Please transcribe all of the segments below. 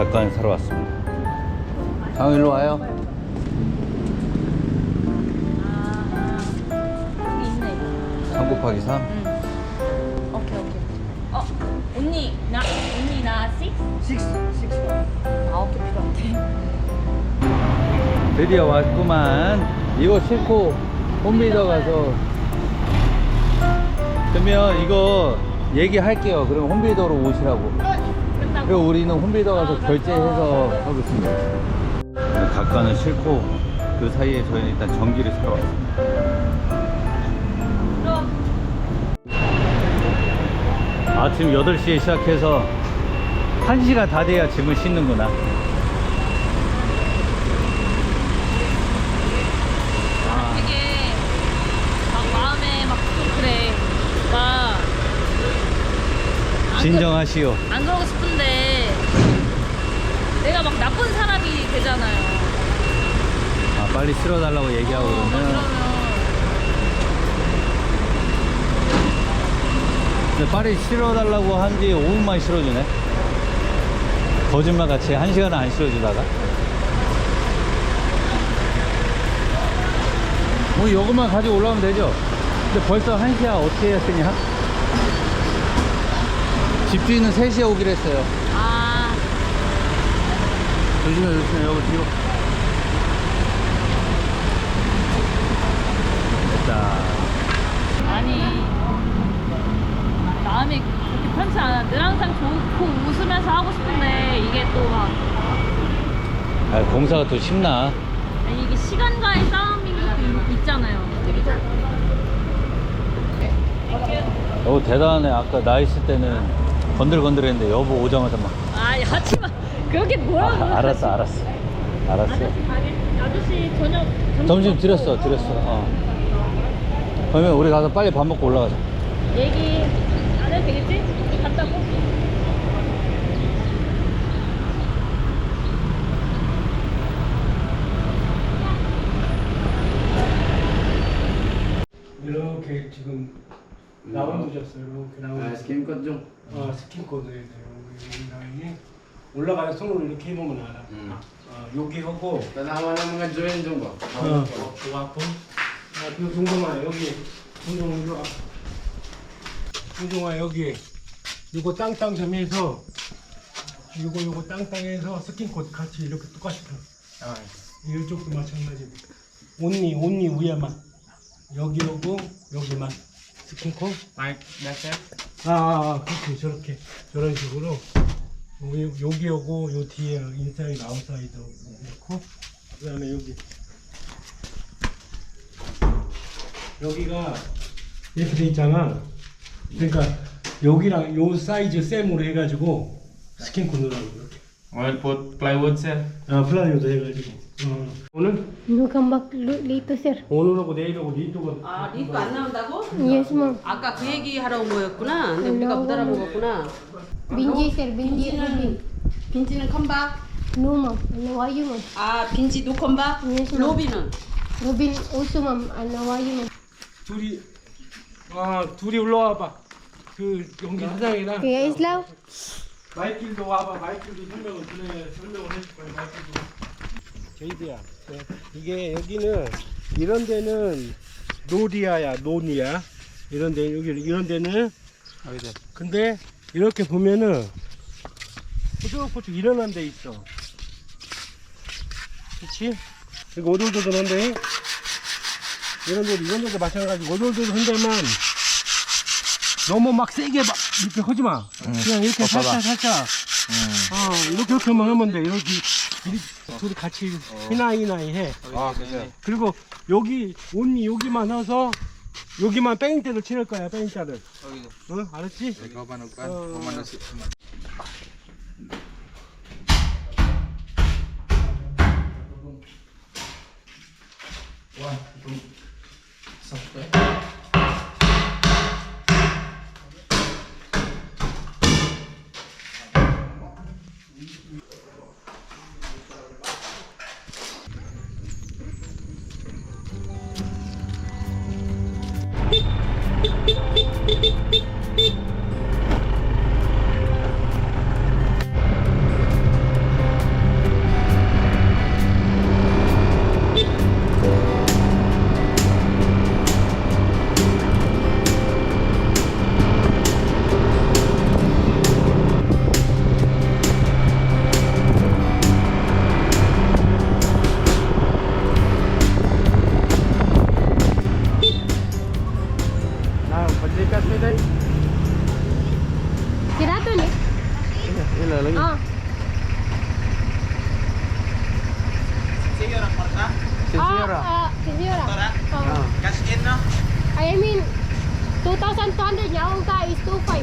갓간 사러 왔습니다. 형 일로 와요. 여기 있네. 3 곱하기 3. 응. 오케이 오케이. 어 언니 나 언니 나 six? Six, six. 아홉 개 필요한데. 드디어 왔구만. 이거 싣고 홈리더 가서. 그러면 이거 얘기할게요. 그럼 홈리더로 오시라고. 그리고 우리는 홈리더 가서 결제해서 하겠습니다. 각가는 싫고 그 사이에 저희는 일단 전기를 사러 왔습니다. 아침 8시에 시작해서 1시간 다 돼야 짐을 싣는구나. 아, 되게 막 마음에 막 좀 그래. 막. 안 진정하시오. 그, 안 그러고 싶은데 내가 막 나쁜 사람이 되잖아요. 아, 빨리 실어달라고 얘기하고 어, 막 그러면. 그러면 근데 빨리 실어달라고 한 뒤에 5분만 실어주네. 거짓말 같이 1시간은 안 실어주다가. 뭐 이것만 가지고 올라오면 되죠. 근데 벌써 1시야 어떻게 했으냐? 집주인은 3시에 오기로 했어요. 아 조심해 조심해 여기 뒤로. 됐다. 아니 마음이 그렇게 편치 않아. 늘 항상 좋고 웃으면서 하고 싶은데 이게 또막 아, 공사가 또 쉽나? 아니 이게 시간과의 싸움인 것도 있- 있잖아요. 여보 대단하네. 아까 나 있을 때는 건들건들했는데 여보 오자마자 막. 아 하지마 그렇게 뭐라고 아, 알았어 알았어. 알았어. 아저씨 아저씨 저녁 점심 드렸어 드렸어. 어. 그러면 우리 가서 빨리 밥 먹고 올라가자. 얘기 안 해도 되겠지? 갔다고? 이렇게 지금 라운드 졌어요. 이렇게 라운드. 스킨 컷 좀. 어, 스킨 코드에 여기 라인이 올라가는 손으로 이렇게 해보면 알아. 음. 어, 여기 하고 ng mga join dyan ba? 어, 그 앞으로. 아, 그 동동아 여기 동동아 이리 와. 동동아 여기 이거 땅땅 좀 해서 이거 이거 땅땅 해서 스킨 코드 같이 이렇게 똑같이 펴. Ah. 이쪽도 마찬가지. 온니 온니 위에만 여기 오고 여기만 스킨 코. Mike, that's it? 아, 아, 아, 그렇게 저렇게 저런 식으로 여기, 여기 오고 요 뒤에 인사이드 아웃사이드 넣고 그 다음에 여기 여기가 이렇게 돼 있잖아. 그러니까 여기랑 요 사이즈 셈으로 해가지고 스킨 코너라고 이렇게. Put plywood, sir. 아 플라이오도 해가지고. 어. 오늘 l- later, sir. 오늘하고 내일하고 니또가 아, 리도 안 나온다고? Yes, ma'am. 아까 그 얘기 하러 온 거였구나. 근데 우리가 못 알아먹었구나. Binji, sir. Binji, Rubin. 빈지는 컴바. You, ma'am? 아, 빈지 노 컴바. Yes, ma'am. 로비는 why you, ma'am? 둘이 아 둘이 올라와봐. 그 연기 사장이랑 Okay, Islaw? 마이킬도 와봐. 마이킬도 설명을 그래 설명을 해줄 거야. 마이킬도. 제이드야. 이게 여기는 이런 데는 노디아야 노니아 이런 데 여기 이런 데는 근데 이렇게 보면은 포죽포죽 일어난 데 있어. 그렇지? 이거 오돌도돌한데 이런 데 이런 데도 마찬가지고 오돌도돌한 데만 너무 막 세게 막 이렇게 하지 마. 그냥 이렇게 살짝 살짝. 어 이렇게 이렇게만 하면 돼. 이렇게 이 둘이 같이 히나히나히 해. Ah, okay, 그리고 여기 온니 여기만 해서 여기만 뺑잉대를 칠 거야 뺑잉대를 여기도. 응 알았지? 가만 놓고 어. 가만 놓고. 와, 좀 썩대. Lagi. Ah, Senyora. ah, ah, senyora. Oh. Ah. Cash in, no? I mean, 2,200 niya akong ka is 2,500.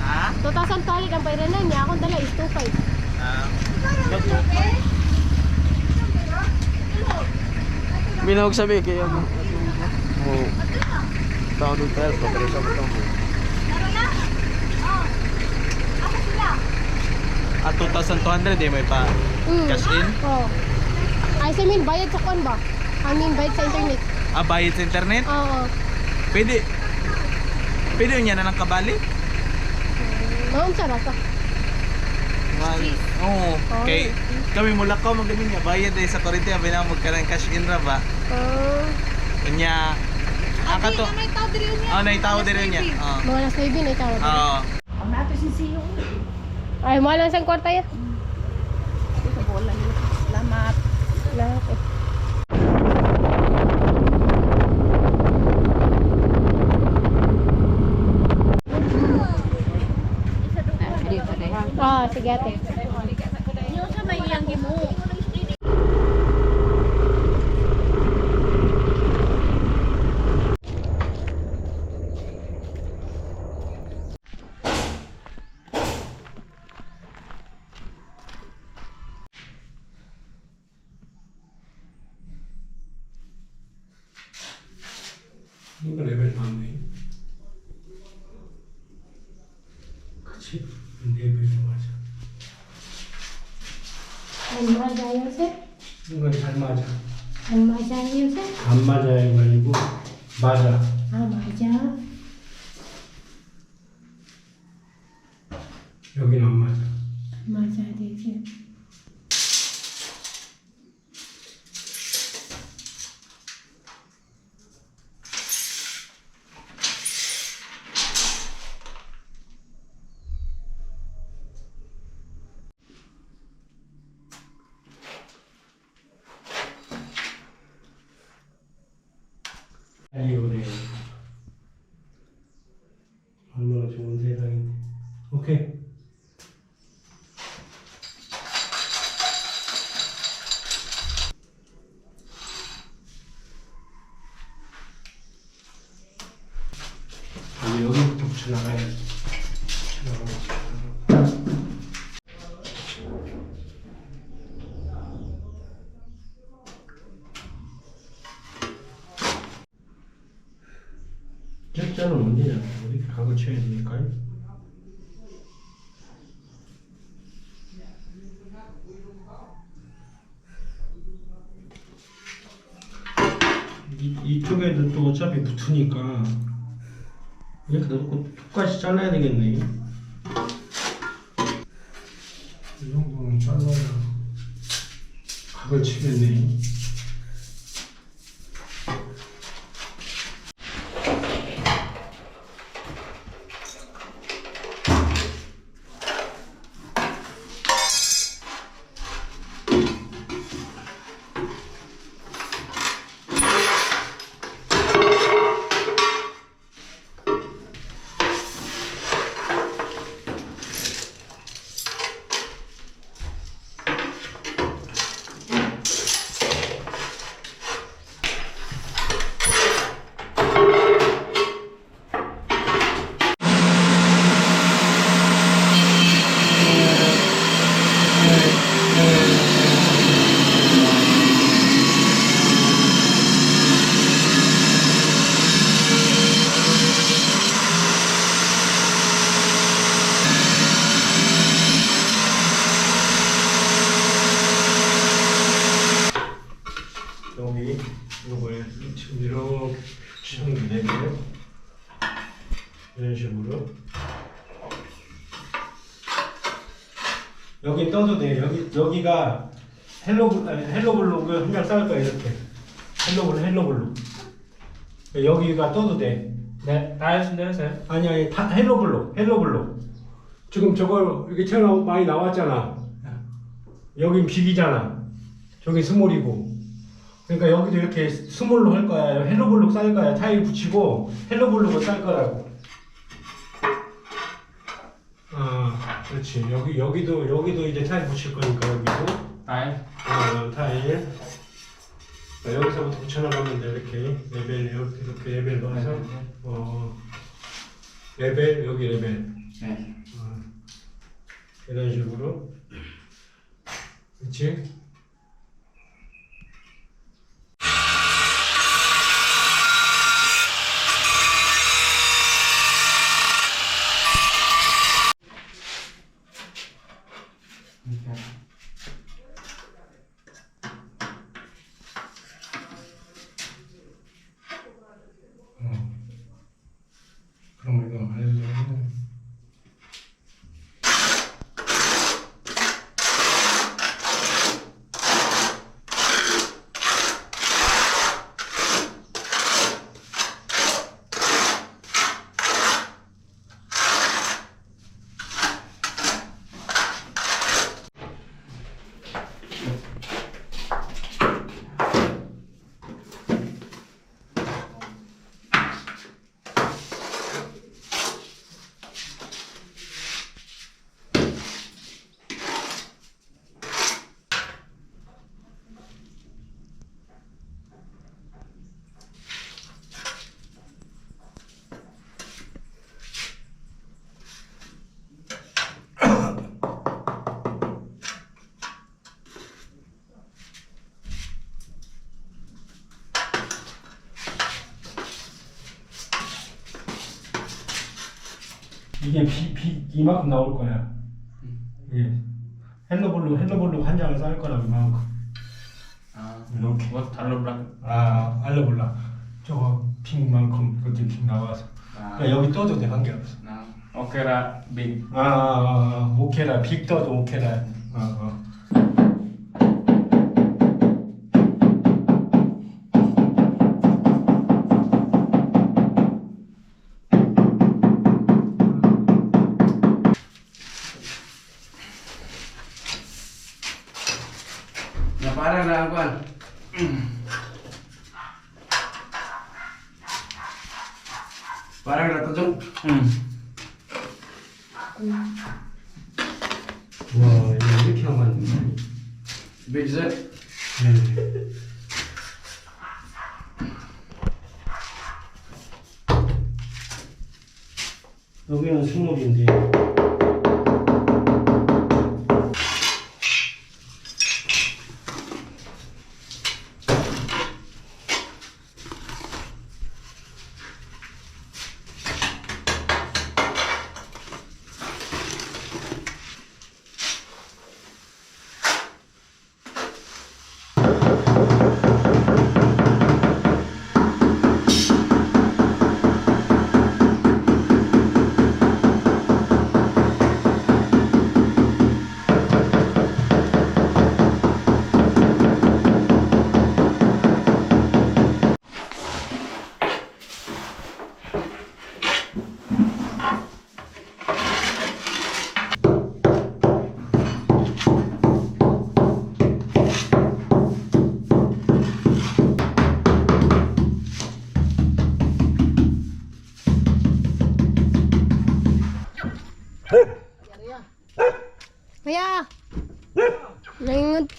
Ha? 2,200 ang bayranan niya akong dala is 2,500. Ah. Binawag sabi kaya mo. Mo. Tao doon tayo, pero sa mo Ah, 2,200 eh, may pa. Mm. Cash in? Oo. I mean, bayad sa kon ba? I mean, bayad sa internet. Ah, bayad sa internet? Oo. Pwede. Pwede yun yan na ng kabali? Maun sa rasa. Mag, oo. Kay, kami mula ko magamin niya. Bayad eh sa kurente. Abi na magkaroon cash in ra ba? Ah, Kanya, ang kato. Ah, naitaw din niya. Oo. mga last 9 na itaw. Oo. Ay, mahal lang sa kwarta yan. Salamat. Lahat eh. Ah, sige ate. Yung sa may iyang mo. 이건 잘 맞아. Yun, sir? 안 맞아 이거 아니고 맞아. Ah, maja. 여기는 안 맞아. Sir. 빨리 오래. 얼마나 좋은 세상인데. 오케이. 이, 이쪽에도 또 어차피 붙으니까 이렇게 놓고 똑같이 잘라야 되겠네. 이 정도는 잘라야 각을 치겠네. 여기 이걸 지금 이렇게 치면 되고요. 이런 식으로 여기 떠도 돼. 여기 여기가 헬로 아니, 헬로 블록을 한장 쌓을 거야 이렇게. 헬로블 헬로 블록. 여기가 떠도 돼. 네, 나였는데요, 쌤? 아니 아니 다 헬로 블록 헬로 블록. 지금 저걸 이렇게 튀어나오 많이 나왔잖아. 여긴 비기잖아. 저기 스몰이고. 그러니까 여기도 이렇게 스몰로 할 거야. 헬로블록 쌓을 거야. 타일 붙이고 헬로블록을 쌓을 거라고. 아, 그렇지. 여기 여기도 여기도 이제 타일 붙일 거니까 여기도 Tayo. 어, 타일. 자, 여기서부터 붙여나가면 돼 이렇게 레벨 이렇게, 이렇게 레벨 넣어서 어 레벨 여기 레벨 네. 어, 이런 식으로 그렇지? 이게 비, 비 이만큼 나올 거야. 예. 헬로블루 헬로블루 한 장을 쌀 거라고 이만큼. Ah. 이렇게. What? Hello, black. 아 알려볼라. 저거 핑만큼 그것도 핑 나와서. Ah. 그러니까 여기 떠도 돼 관계 없어. Nah. Okay, ra. Big. 아, 아, 아 오케라 빅 떠도 오케라. 어, 어. Parang na to jong. 와 이거 이렇게 하면 안 돼. Big set. 네. 여기는 스몰인데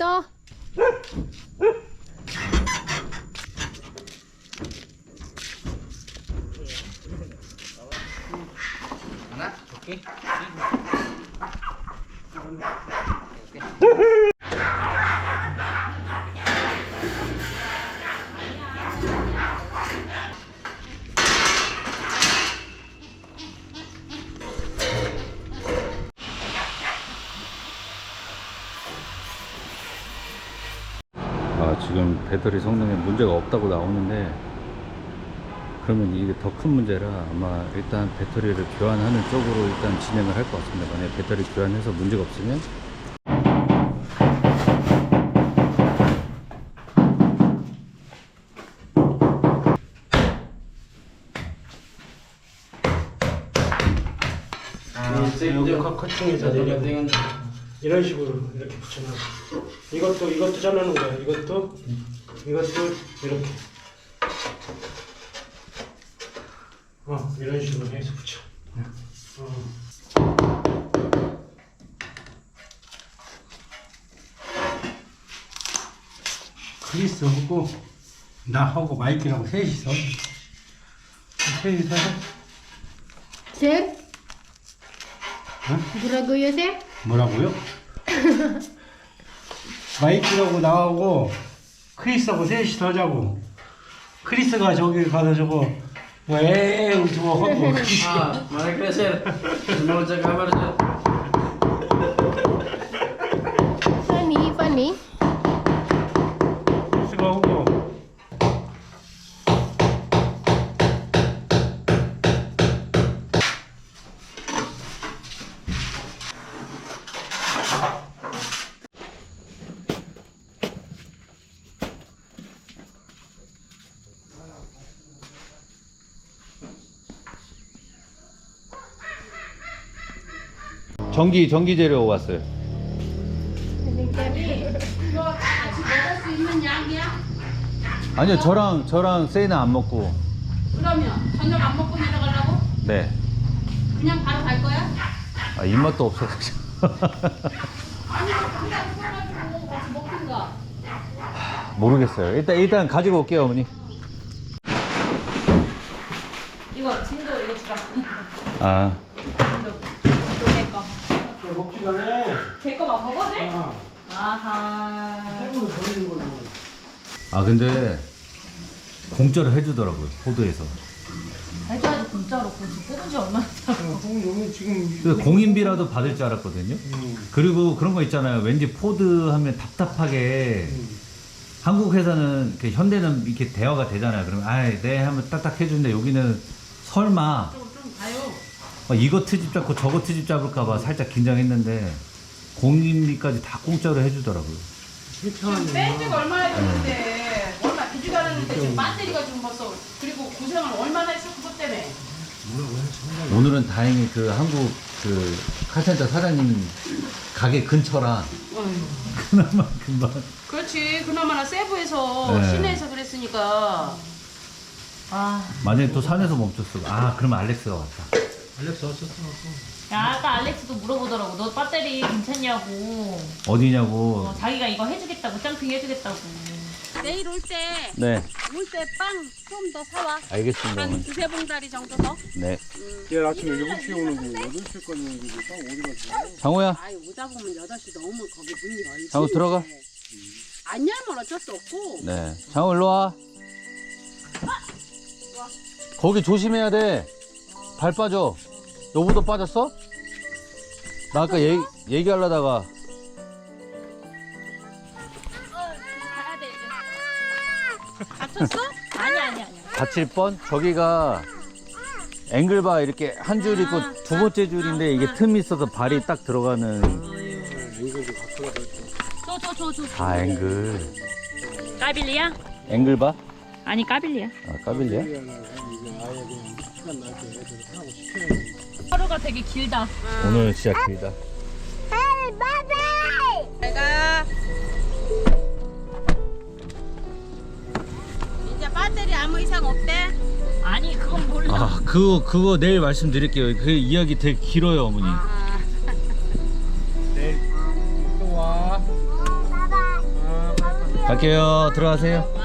よ。 지금 배터리 성능에 문제가 없다고 나오는데 그러면 이게 더 큰 문제라 아마 일단 배터리를 교환하는 쪽으로 일단 진행을 할 것 같습니다. 만약에 배터리 교환해서 문제가 없으면 여기 컷- 커팅해서 내려 이런 식으로 이렇게 붙여놔. 이것도 이것도 잘라는 거야. 이것도 이것도 이렇게. 어 이런 식으로 해서 붙여. 어. 크리스하고 나하고 마이키하고 셋이서 셋이서 셋? 어? 뭐라고요 셋? 뭐라고요? 마이크하고 나하고 크리스하고 셋이서 자고 크리스가 저기 가서 저거 왜 저거 하고 Ah, Mereka sir. Mau cek kabar sir. Funny, funny. 전기 전기 재료 왔어요. 아니요 저랑 저랑 세이는 안 먹고 그러면 저녁 안 먹고 내려가려고? 네 그냥 바로 갈 거야? 아, 입맛도 없어가지고 아니 그냥 사가지고 같이 먹든가. 모르겠어요. 일단 일단 가지고 올게요 어머니. 이거 진도 이거 주라. 아 이거 내 거. 먹지 전에 제 거만 먹어도 돼? 아하. 아 근데 공짜로 해주더라고요 포도에서. 해줘야지 공짜로 고지 뽑은 지 얼마나 됐다고. 여기 지금 그래서 공인비라도 받을 줄 알았거든요. 그리고 그런 거 있잖아요. 왠지 포드 하면 답답하게 한국 회사는 이렇게 현대는 이렇게 대화가 되잖아요. 그러면 아이 네 하면 딱딱 해주는데 여기는 설마 좀 가요. 어, 이거 트집 잡고 저거 트집 잡을까봐 살짝 긴장했는데 공인비까지 다 공짜로 해주더라고요. 뺀지가 얼마나 됐는데 얼마 되지도 않았는데 지금 배터리가 지금 벌써 그리고 고생을 얼마나 했어 그것 때문에. 오늘은 다행히 그 한국 그 카센터 사장님 가게 근처라 그나마 금방 그렇지 그나마나 세부에서 네. 시내에서 그랬으니까. 아. 만약에 또 산에서 멈췄어. 아 그러면 알렉스가 왔다. 야, 아까 알렉스도 물어보더라고. 너 배터리 괜찮냐고. 어디냐고. 어, 자기가 이거 해주겠다고, 점핑 해주겠다고. 내일 올 때, 네올때 빵 좀 더 사와. 알겠습니다. 한 어머니. 두세 봉다리 정도 더. 네. 내일 아침에 7시에 오는 거 8시까지 오는 거딱 어디 갔어? 장호야 아이 오다 보면 8시 넘으면 거기 문이 열지. 장호 들어가. 안 열면 어쩔 수 없고. 네. 장호 일로 와. 거기 조심해야 돼. 발 빠져. 여보도 빠졌어? 나 아까 얘기, 얘기하려다가 가야 돼, 이제. 다쳤어? 아니, 아니, 아니. 다칠 뻔? 저기가 앵글바 이렇게 한 줄 있고 두 번째 줄인데 이게 틈이 있어서 발이 딱 들어가는. 아 앵글 까빌리야? 앵글바? 아니, 까빌리야. 아 까빌리야? 하루가 되게 길다. 오늘 진짜 길다 내가 이제 배터리 아무 이상 없대. 아니, 그건 몰라. 아 그거 그거 내일 말씀드릴게요 그 이야기 되게 길어요 어머니 내일 또 와. 갈게요 들어가세요